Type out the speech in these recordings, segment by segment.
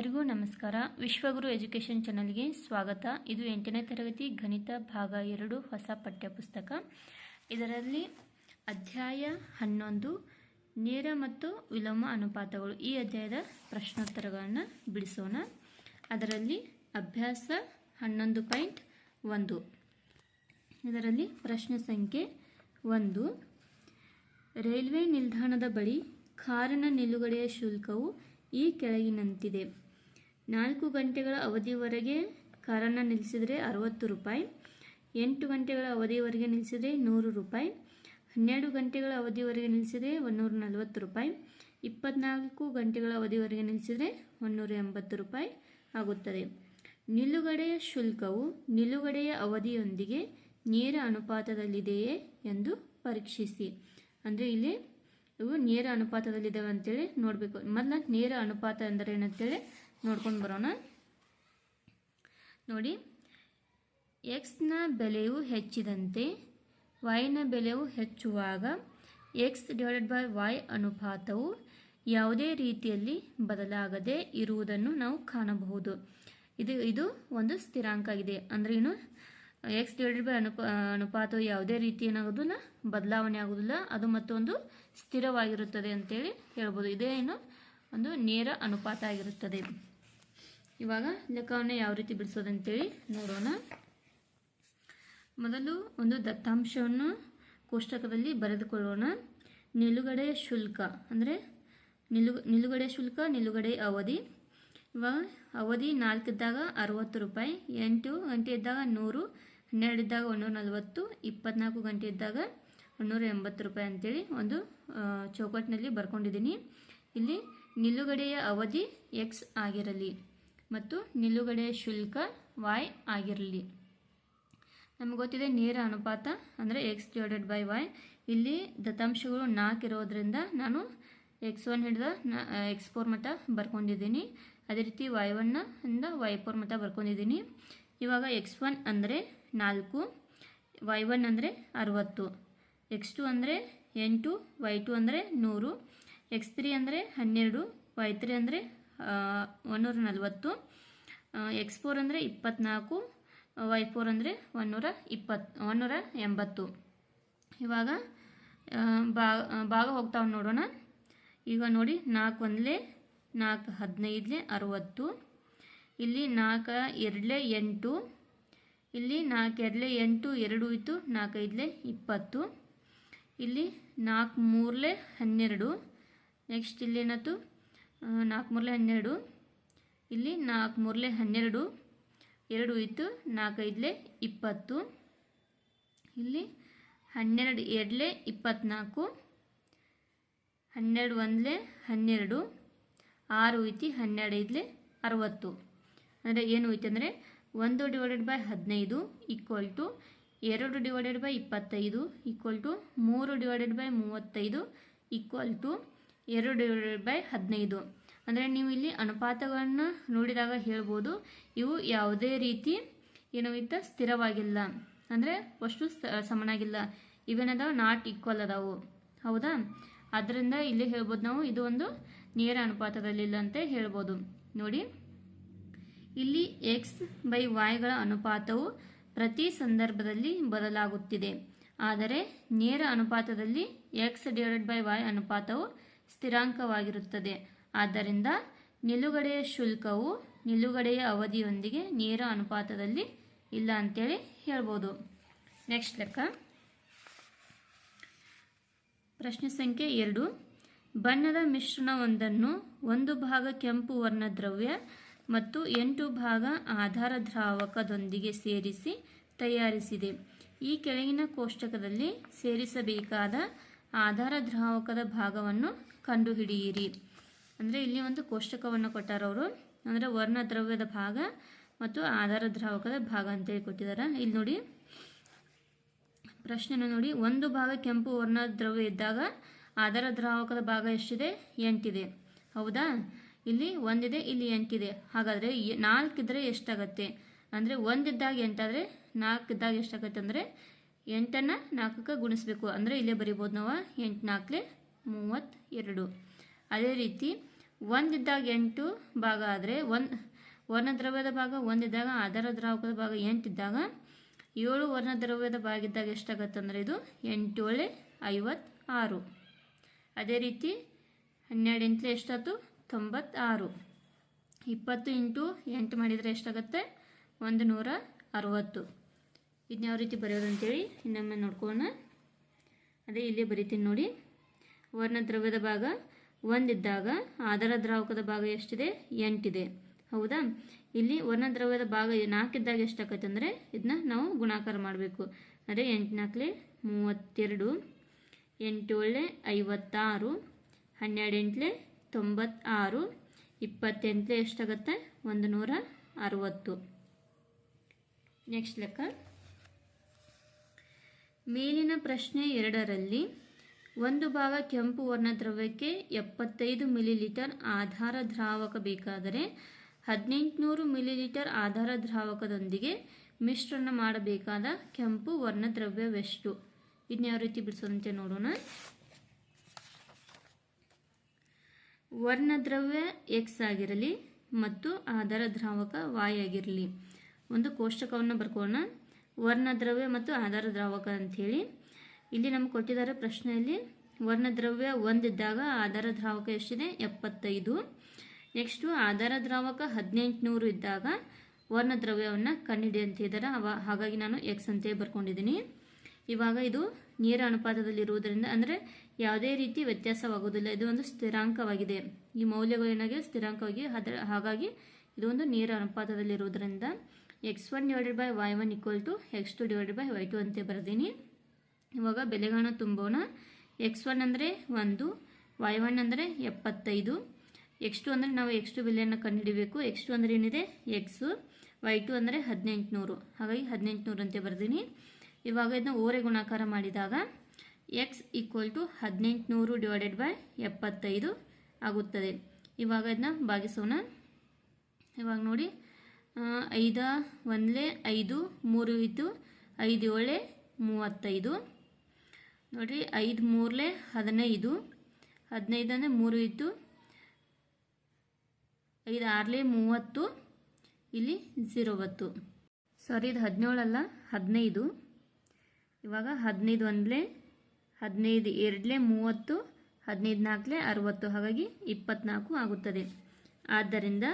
ಎಲ್ಲರಿಗೂ ನಮಸ್ಕಾರ. ವಿಶ್ವಗುರು ಎಜುಕೇಷನ್ ಚಾನಲ್ಗೆ ಸ್ವಾಗತ. ಇದು ಎಂಟನೇ ತರಗತಿ ಗಣಿತ ಭಾಗ ಎರಡು ಹೊಸ ಪಠ್ಯಪುಸ್ತಕ. ಇದರಲ್ಲಿ ಅಧ್ಯಾಯ ಹನ್ನೊಂದು, ನೇರ ಮತ್ತು ವಿಲೋಮ ಅನುಪಾತಗಳು. ಈ ಅಧ್ಯಾಯದ ಪ್ರಶ್ನೋತ್ತರಗಳನ್ನು ಬಿಡಿಸೋಣ. ಅದರಲ್ಲಿ ಅಭ್ಯಾಸ ಹನ್ನೊಂದು ಪಾಯಿಂಟ್ ಒಂದು. ಇದರಲ್ಲಿ ಪ್ರಶ್ನೆ ಸಂಖ್ಯೆ ಒಂದು. ರೈಲ್ವೆ ನಿಲ್ದಾಣದ ಬಳಿ ಕಾರಿನ ನಿಲುಗಡೆಯ ಶುಲ್ಕವು ಈ ಕೆಳಗಿನಂತಿದೆ. ನಾಲ್ಕು ಗಂಟೆಗಳ ಅವಧಿವರೆಗೆ ಕಾರನ್ನು ನಿಲ್ಲಿಸಿದರೆ ಅರವತ್ತು ರೂಪಾಯಿ. ಎಂಟು ಗಂಟೆಗಳ ಅವಧಿವರೆಗೆ ನಿಲ್ಲಿಸಿದರೆ ನೂರು ರೂಪಾಯಿ. ಹನ್ನೆರಡು ಗಂಟೆಗಳ ಅವಧಿವರೆಗೆ ನಿಲ್ಲಿಸಿದರೆ ಒಂದೂರ ನಲವತ್ತು ರೂಪಾಯಿ. ಇಪ್ಪತ್ನಾಲ್ಕು ಗಂಟೆಗಳ ಅವಧಿವರೆಗೆ ನಿಲ್ಲಿಸಿದರೆ ಒಂದೂರ ಎಂಬತ್ತು ರೂಪಾಯಿ ಆಗುತ್ತದೆ. ನಿಲುಗಡೆಯ ಶುಲ್ಕವು ನಿಲುಗಡೆಯ ಅವಧಿಯೊಂದಿಗೆ ನೇರ ಅನುಪಾತದಲ್ಲಿದೆಯೇ ಎಂದು ಪರೀಕ್ಷಿಸಿ. ಅಂದರೆ ಇಲ್ಲಿ ಇವು ನೇರ ಅನುಪಾತದಲ್ಲಿದ್ದಾವೆ ಅಂತೇಳಿ ನೋಡಬೇಕು. ಮೊದಲ ನೇರ ಅನುಪಾತ ಅಂದರೆ ಏನಂತೇಳಿ ನೋಡ್ಕೊಂಡು ಬರೋಣ. ನೋಡಿ ಎಕ್ಸ್ನ ಬೆಲೆಯು ಹೆಚ್ಚಿದಂತೆ ವೈನ ಬೆಲೆಯು ಹೆಚ್ಚುವಾಗ ಎಕ್ಸ್ ಡಿವೈಡೆಡ್ ಬೈ ವೈ ಅನುಪಾತವು ಯಾವುದೇ ರೀತಿಯಲ್ಲಿ ಬದಲಾಗದೆ ಇರುವುದನ್ನು ನಾವು ಕಾಣಬಹುದು. ಇದು ಇದು ಒಂದು ಸ್ಥಿರಾಂಕ ಆಗಿದೆ. ಅಂದರೆ ಇನ್ನು ಎಕ್ಸ್ ಡಿವೈಡೆಡ್ ಬೈ ಅನುಪ, ಅನುಪಾತವು ಯಾವುದೇ ರೀತಿ ಏನಾಗೋದಿಲ್ಲ ಬದಲಾವಣೆ ಆಗೋದಿಲ್ಲ, ಅದು ಮತ್ತೊಂದು ಸ್ಥಿರವಾಗಿರುತ್ತದೆ ಅಂತೇಳಿ ಹೇಳ್ಬೋದು. ಇದೇ ಏನು ಒಂದು ನೇರ ಅನುಪಾತ ಆಗಿರುತ್ತದೆ. ಇವಾಗ ಲೆಕ್ಕವನ್ನು ಯಾವ ರೀತಿ ಬಿಡಿಸೋದಂತೇಳಿ ನೋಡೋಣ. ಮೊದಲು ಒಂದು ದತ್ತಾಂಶವನ್ನು ಕೋಷ್ಟಕದಲ್ಲಿ ಬರೆದುಕೊಳ್ಳೋಣ. ನಿಲುಗಡೆ ಶುಲ್ಕ ಅಂದರೆ ನಿಲು, ನಿಲುಗಡೆ ಶುಲ್ಕ, ನಿಲುಗಡೆ ಅವಧಿ. ಇವಾಗ ಅವಧಿ ನಾಲ್ಕಿದ್ದಾಗ ಅರುವತ್ತು ರೂಪಾಯಿ, ಎಂಟು ಗಂಟೆ ಇದ್ದಾಗ ನೂರು, ಹನ್ನೆರಡು ಇದ್ದಾಗ ಒಂದೂರ ನಲವತ್ತು, ಇಪ್ಪತ್ನಾಲ್ಕು ಗಂಟೆ ಇದ್ದಾಗ ಒಂದೂರ ಎಂಬತ್ತು ರೂಪಾಯಿ ಅಂತೇಳಿ ಒಂದು ಚೌಕಟ್ಟಿನಲ್ಲಿ ಬರ್ಕೊಂಡಿದ್ದೀನಿ. ಇಲ್ಲಿ ನಿಲುಗಡೆಯ ಅವಧಿ ಎಕ್ಸ್ ಆಗಿರಲಿ. ಮತ್ತು ನಿಲುಗಡೆ ಶುಲ್ಕ ವಾಯ್ ಆಗಿರಲಿ. ನಮ್ಗೆ ಗೊತ್ತಿದೆ ನೇರ ಅನುಪಾತ ಅಂದರೆ ಎಕ್ಸ್ ಡಿವೈಡೆಡ್ ಬೈ ವೈ ಇಲ್ಲಿ ದತ್ತಾಂಶಗಳು ನಾಲ್ಕು ಇರೋದ್ರಿಂದ ನಾನು ಎಕ್ಸ್ ಒನ್ ಹಿಡಿದ ಎಕ್ಸ್ ಫೋರ್ ಮಟ್ಟ ಬರ್ಕೊಂಡಿದ್ದೀನಿ. ಅದೇ ರೀತಿ ವೈ ಒನ್ನ ಇಂದ ವೈ ಫೋರ್ ಮಟ್ಟ ಬರ್ಕೊಂಡಿದ್ದೀನಿ. ಇವಾಗ ಎಕ್ಸ್ ಒನ್ ಅಂದರೆ ನಾಲ್ಕು ವೈ ಒನ್ ಅಂದರೆ ಅರುವತ್ತು ಎಕ್ಸ್ ಟು ಅಂದರೆ ಎಂಟು ವೈ ಟು ಅಂದರೆ ನೂರು ಎಕ್ಸ್ ತ್ರೀ ಅಂದರೆ ಹನ್ನೆರಡು ವೈ ತ್ರೀ ಅಂದರೆ ಒಂದೂರ ನಲವತ್ತು. ಎಕ್ಸ್ ಫೋರ್ ಅಂದರೆ ಇಪ್ಪತ್ನಾಲ್ಕು ವೈ ಫೋರ್ ಅಂದರೆ ಒನ್ನೂರ ಇಪ್ಪತ್ತು ಒನ್ನೂರ ಎಂಬತ್ತು. ಇವಾಗ ಭಾಗ ಭಾಗ ಹೋಗ್ತಾವೆ ನೋಡೋಣ. ಈಗ ನೋಡಿ, ನಾಲ್ಕು ಒಂದಲೇ, ನಾಲ್ಕು ಹದಿನೈದಲೇ ಅರುವತ್ತು. ಇಲ್ಲಿ ನಾಲ್ಕು ಎರಡಲೇ ಎಂಟು. ಇಲ್ಲಿ ನಾಲ್ಕು ಎರಡಲೇ ಎಂಟು, ಎರಡು ಇತ್ತು ನಾಲ್ಕೈದಲೇ ಇಪ್ಪತ್ತು. ಇಲ್ಲಿ ನಾಲ್ಕು ಮೂರಲೇ ಹನ್ನೆರಡು. ನೆಕ್ಸ್ಟ್ ಇಲ್ಲೇನಾಯ್ತು ನಾಲ್ಕು ಮೂರಲೆ ಹನ್ನೆರಡು. ಇಲ್ಲಿ ನಾಲ್ಕು ಮೂರಲೆ ಹನ್ನೆರಡು, ಎರಡು ಇತ್ತು, ನಾಲ್ಕೈದಲೆ ಇಪ್ಪತ್ತು. ಇಲ್ಲಿ ಹನ್ನೆರಡು ಎರಡಲೆ ಇಪ್ಪತ್ತ್ನಾಲ್ಕು ಹನ್ನೆರಡು ಒಂದಲೆ ಹನ್ನೆರಡು, ಆರು ಐತಿ ಹನ್ನೆರಡು ಐದಲೆ ಅರವತ್ತು. ಅಂದರೆ ಏನು ಐತಿ ಅಂದರೆ ಒಂದು ಡಿವೈಡೆಡ್ ಬೈ ಹದಿನೈದು ಈಕ್ವಲ್ ಟು ಎರಡು ಡಿವೈಡೆಡ್ ಬೈ ಇಪ್ಪತ್ತೈದು ಈಕ್ವಲ್ ಟು ಮೂರು ಡಿವೈಡೆಡ್ ಬೈ ಮೂವತ್ತೈದು ಈಕ್ವಲ್ ಟು ಎರಡು ಡಿವೈಡೆಡ್ ಬೈ ಹದಿನೈದು. ಅಂದರೆ ನೀವು ಇಲ್ಲಿ ಅನುಪಾತಗಳನ್ನು ನೋಡಿದಾಗ ಹೇಳ್ಬೋದು, ಇವು ಯಾವುದೇ ರೀತಿ ಏನೋ ಇತ್ತ ಸ್ಥಿರವಾಗಿಲ್ಲ. ಅಂದರೆ ಅಷ್ಟು ಸಮನಾಗಿಲ್ಲ. ಇವೇನದಾವ ನಾಟ್ ಈಕ್ವಲ್ ಅದಾವು. ಹೌದಾ? ಅದರಿಂದ ಇಲ್ಲಿ ಹೇಳ್ಬೋದು ನಾವು, ಇದು ಒಂದು ನೇರ ಅನುಪಾತದಲ್ಲಿಲ್ಲ ಅಂತ ಹೇಳ್ಬೋದು. ನೋಡಿ, ಇಲ್ಲಿ ಎಕ್ಸ್ ಬೈ ವಾಯ್ಗಳ ಅನುಪಾತವು ಪ್ರತಿ ಸಂದರ್ಭದಲ್ಲಿ ಬದಲಾಗುತ್ತಿದೆ. ಆದರೆ ನೇರ ಅನುಪಾತದಲ್ಲಿ ಎಕ್ಸ್ ಡಿವೈಡೆಡ್ ಬೈ ವಾಯ್ ಅನುಪಾತವು ಸ್ಥಿರಾಂಕವಾಗಿರುತ್ತದೆ. ಆದ್ದರಿಂದ ನಿಲುಗಡೆಯ ಶುಲ್ಕವು ನಿಲುಗಡೆಯ ಅವಧಿಯೊಂದಿಗೆ ನೇರ ಅನುಪಾತದಲ್ಲಿ ಇಲ್ಲ ಅಂತೇಳಿ ಹೇಳ್ಬೋದು. ನೆಕ್ಸ್ಟ್ ಲೆಕ್ಕ. ಪ್ರಶ್ನೆ ಸಂಖ್ಯೆ ಎರಡು. ಬಣ್ಣದ ಮಿಶ್ರಣವೊಂದನ್ನು ಒಂದು ಭಾಗ ಕೆಂಪು ವರ್ಣ ದ್ರವ್ಯ ಮತ್ತು ಎಂಟು ಭಾಗ ಆಧಾರ ದ್ರಾವಕದೊಂದಿಗೆ ಸೇರಿಸಿ ತಯಾರಿಸಿದೆ. ಈ ಕೆಳಗಿನ ಕೋಷ್ಟಕದಲ್ಲಿ ಸೇರಿಸಬೇಕಾದ ಆಧಾರ ದ್ರಾವಕದ ಭಾಗವನ್ನು ಕಂಡುಹಿಡಿಯಿರಿ. ಅಂದರೆ ಇಲ್ಲಿ ಒಂದು ಕೋಷ್ಟಕವನ್ನು ಕೊಟ್ಟಾರವರು ಅಂದರೆ ವರ್ಣದ್ರವ್ಯದ ಭಾಗ ಮತ್ತು ಆಧಾರ ದ್ರಾವಕದ ಭಾಗ ಅಂತೇಳಿ ಕೊಟ್ಟಿದ್ದಾರೆ ಇಲ್ಲಿ ನೋಡಿ, ಪ್ರಶ್ನೆನ ನೋಡಿ, ಒಂದು ಭಾಗ ಕೆಂಪು ವರ್ಣ ದ್ರವ್ಯ ಇದ್ದಾಗ ಆಧಾರ ದ್ರಾವಕದ ಭಾಗ ಎಷ್ಟಿದೆ? ಎಂಟಿದೆ. ಹೌದಾ? ಇಲ್ಲಿ ಒಂದಿದೆ, ಇಲ್ಲಿ ಎಂಟಿದೆ. ಹಾಗಾದರೆ ನಾಲ್ಕಿದ್ರೆ ಎಷ್ಟಾಗತ್ತೆ? ಅಂದರೆ ಒಂದಿದ್ದಾಗ ಎಂಟಾದರೆ ನಾಲ್ಕಿದ್ದಾಗ ಎಷ್ಟಾಗತ್ತೆ ಅಂದರೆ ಎಂಟನ್ನು ನಾಲ್ಕಕ್ಕೆ ಗುಣಿಸ್ಬೇಕು. ಅಂದರೆ ಇಲ್ಲೇ ಬರಿಬೋದು ನಾವು. ಎಂಟು ನಾಲ್ಕಲೆ ಮೂವತ್ತೆರಡು ಅದೇ ರೀತಿ ಒಂದಿದ್ದಾಗ ಎಂಟು ಭಾಗ ಆದರೆ ಒಂದು, ವರ್ಣದ್ರವ್ಯದ ಭಾಗ ಒಂದಿದ್ದಾಗ ಆಧಾರ ದ್ರಾವಕದ ಭಾಗ ಎಂಟಿದ್ದಾಗ ಏಳು ವರ್ಣದ್ರವ್ಯದ ಭಾಗ ಇದ್ದಾಗ ಎಷ್ಟಾಗತ್ತೆ ಅಂದರೆ ಇದು ಎಂಟು ಏಳೆ ಐವತ್ತಾರು. ಅದೇ ರೀತಿ ಹನ್ನೆರಡು ಇಂಟ್ಲೆ ಎಷ್ಟಾಯ್ತು ತೊಂಬತ್ತಾರು. ಇಪ್ಪತ್ತು ಇಂಟು ಎಂಟು ಮಾಡಿದರೆ ಎಷ್ಟಾಗುತ್ತೆ? ಒಂದು ನೂರ ಅರವತ್ತು. ಇದನ್ನ ಯಾವ ರೀತಿ ಬರೆಯೋದು ಅಂತೇಳಿ ಇನ್ನೊಮ್ಮೆ ನೋಡ್ಕೊಳ್ಳೋಣ. ಅದೇ ಇಲ್ಲಿ ಬರಿತೀನಿ ನೋಡಿ. ವರ್ಣದ್ರವ್ಯದ ಭಾಗ ಒಂದಿದ್ದಾಗ ಆಧಾರ ದ್ರಾವಕದ ಭಾಗ ಎಷ್ಟಿದೆ? ಎಂಟಿದೆ. ಹೌದಾ? ಇಲ್ಲಿ ವರ್ಣದ್ರವ್ಯದ ಭಾಗ ನಾಲ್ಕಿದ್ದಾಗ ಎಷ್ಟಾಗತ್ತೆ ಅಂದರೆ ಇದನ್ನ ನಾವು ಗುಣಾಕಾರ ಮಾಡಬೇಕು. ಅಂದರೆ ಎಂಟು ನಾಲ್ಕಲೆ ಮೂವತ್ತೆರಡು ಎಂಟು ಒಳ್ಳೆ ಐವತ್ತಾರು ಹನ್ನೆರಡು ಎಂಟ್ಲೆ ತೊಂಬತ್ತಾರು, ಇಪ್ಪತ್ತೆಂಟ್ಲೆ ಎಷ್ಟಾಗತ್ತೆ? ಒಂದು ನೂರ ಅರವತ್ತು. ನೆಕ್ಸ್ಟ್ ಲೆಕ್ಕ. ಮೇಲಿನ ಪ್ರಶ್ನೆ ಎರಡರಲ್ಲಿ ಒಂದು ಭಾಗ ಕೆಂಪು ವರ್ಣದ್ರವ್ಯಕ್ಕೆ ಎಪ್ಪತ್ತೈದು ಮಿಲಿಲೀಟರ್ ಆಧಾರ ದ್ರಾವಕ ಬೇಕಾದರೆ ಹದಿನೆಂಟುನೂರು ಮಿಲಿಲೀಟರ್ ಆಧಾರ ದ್ರಾವಕದೊಂದಿಗೆ ಮಿಶ್ರಣ ಮಾಡಬೇಕಾದ ಕೆಂಪು ವರ್ಣದ್ರವ್ಯವೆಷ್ಟು? ಇದನ್ನ ಯಾವ ರೀತಿ ಬಿಡಿಸೋದಂತೆ ನೋಡೋಣ. ವರ್ಣದ್ರವ್ಯ ಎಕ್ಸ್ ಆಗಿರಲಿ ಮತ್ತು ಆಧಾರ ದ್ರಾವಕ ವಾಯ್ ಆಗಿರಲಿ. ಒಂದು ಕೋಷ್ಟಕವನ್ನು ಬರ್ಕೊಳ್ಳೋಣ. ವರ್ಣದ್ರವ್ಯ ಮತ್ತು ಆಧಾರ ದ್ರಾವಕ ಅಂಥೇಳಿ. ಇಲ್ಲಿ ನಮ್ಗೆ ಕೊಟ್ಟಿದ್ದಾರೆ ಪ್ರಶ್ನೆಯಲ್ಲಿ ವರ್ಣದ್ರವ್ಯ ಒಂದಿದ್ದಾಗ ಆಧಾರ ದ್ರಾವಕ ಎಷ್ಟಿದೆ? ಎಪ್ಪತ್ತೈದು. ನೆಕ್ಸ್ಟು ಆಧಾರ ದ್ರಾವಕ ಹದಿನೆಂಟುನೂರು ಇದ್ದಾಗ ವರ್ಣದ್ರವ್ಯವನ್ನು ಕಂಡುಹಿಡಿ ಅಂತ ಇದ್ದಾರೆ ಅವ, ಹಾಗಾಗಿ ನಾನು ಎಕ್ಸ್ ಅಂತೇ ಬರ್ಕೊಂಡಿದ್ದೀನಿ. ಇವಾಗ ಇದು ನೇರ ಅನುಪಾತದಲ್ಲಿರುವುದರಿಂದ ಅಂದರೆ ಯಾವುದೇ ರೀತಿ ವ್ಯತ್ಯಾಸವಾಗುವುದಿಲ್ಲ. ಇದು ಒಂದು ಸ್ಥಿರಾಂಕವಾಗಿದೆ. ಈ ಮೌಲ್ಯಗಳು ಏನಾಗಿದೆ? ಸ್ಥಿರಾಂಕವಾಗಿ ಅದರ ಹಾಗಾಗಿ ಇದು ಒಂದು ನೇರ ಅನುಪಾತದಲ್ಲಿರುವುದರಿಂದ x one divided by y one equal to x two divided by y two ಅಂತೇ ಬರೆದೀನಿ. ಇವಾಗ ಬೆಲೆಗಳನ್ನ ತುಂಬೋಣ. ಎಕ್ಸ್ ಒನ್ ಅಂದರೆ ಒಂದು ವೈ ಒನ್ ಅಂದರೆ ಎಪ್ಪತ್ತೈದು. ಎಕ್ಸ್ ಟು ಅಂದರೆ ನಾವು ಎಕ್ಸ್ ಟು ಬೆಲೆಯನ್ನು ಕಂಡುಹಿಡಿಬೇಕು. ಎಕ್ಸ್ ಟು ಅಂದರೆ ಏನಿದೆ? ಎಕ್ಸು ವೈ ಟು ಅಂದರೆ ಹದಿನೆಂಟುನೂರು. ಹಾಗಾಗಿ ಹದಿನೆಂಟುನೂರು ಅಂತ ಬರ್ದೀನಿ. ಇವಾಗ ಇದನ್ನ ಓರೆ ಗುಣಾಕಾರ ಮಾಡಿದಾಗ ಎಕ್ಸ್ ಈಕ್ವಲ್ ಟು ಹದಿನೆಂಟುನೂರು ಡಿವೈಡೆಡ್ ಬೈ ಎಪ್ಪತ್ತೈದು ಆಗುತ್ತದೆ. ಇವಾಗ ಇದನ್ನ ಭಾಗಿಸೋಣ. ಇವಾಗ ನೋಡಿ. ಐದ, ಒಂದಲೇ ಐದು, ಮೂರು ಇತ್ತು ಐದು ಏಳೆ, ಮೂವತ್ತೈದು. ನೋಡಿರಿ ಐದು ಮೂರಲೆ ಹದಿನೈದು. ಹದಿನೈದು ಅಂದರೆ ಮೂರು ಇತ್ತು ಐದು ಆರಲೆ ಮೂವತ್ತು, ಇಲ್ಲಿ ಝೀರೋ ಬತ್ತು ಸಾರಿ ಇದು ಹದಿನೇಳಲ್ಲ ಹದಿನೈದು. ಇವಾಗ ಹದಿನೈದು ಒಂದಲೇ, ಹದಿನೈದು ಎರಡಲೇ ಮೂವತ್ತು, ಹದಿನೈದು ನಾಲ್ಕಲೇ ಅರುವತ್ತು. ಹಾಗಾಗಿ ಇಪ್ಪತ್ನಾಲ್ಕು ಆಗುತ್ತದೆ. ಆದ್ದರಿಂದ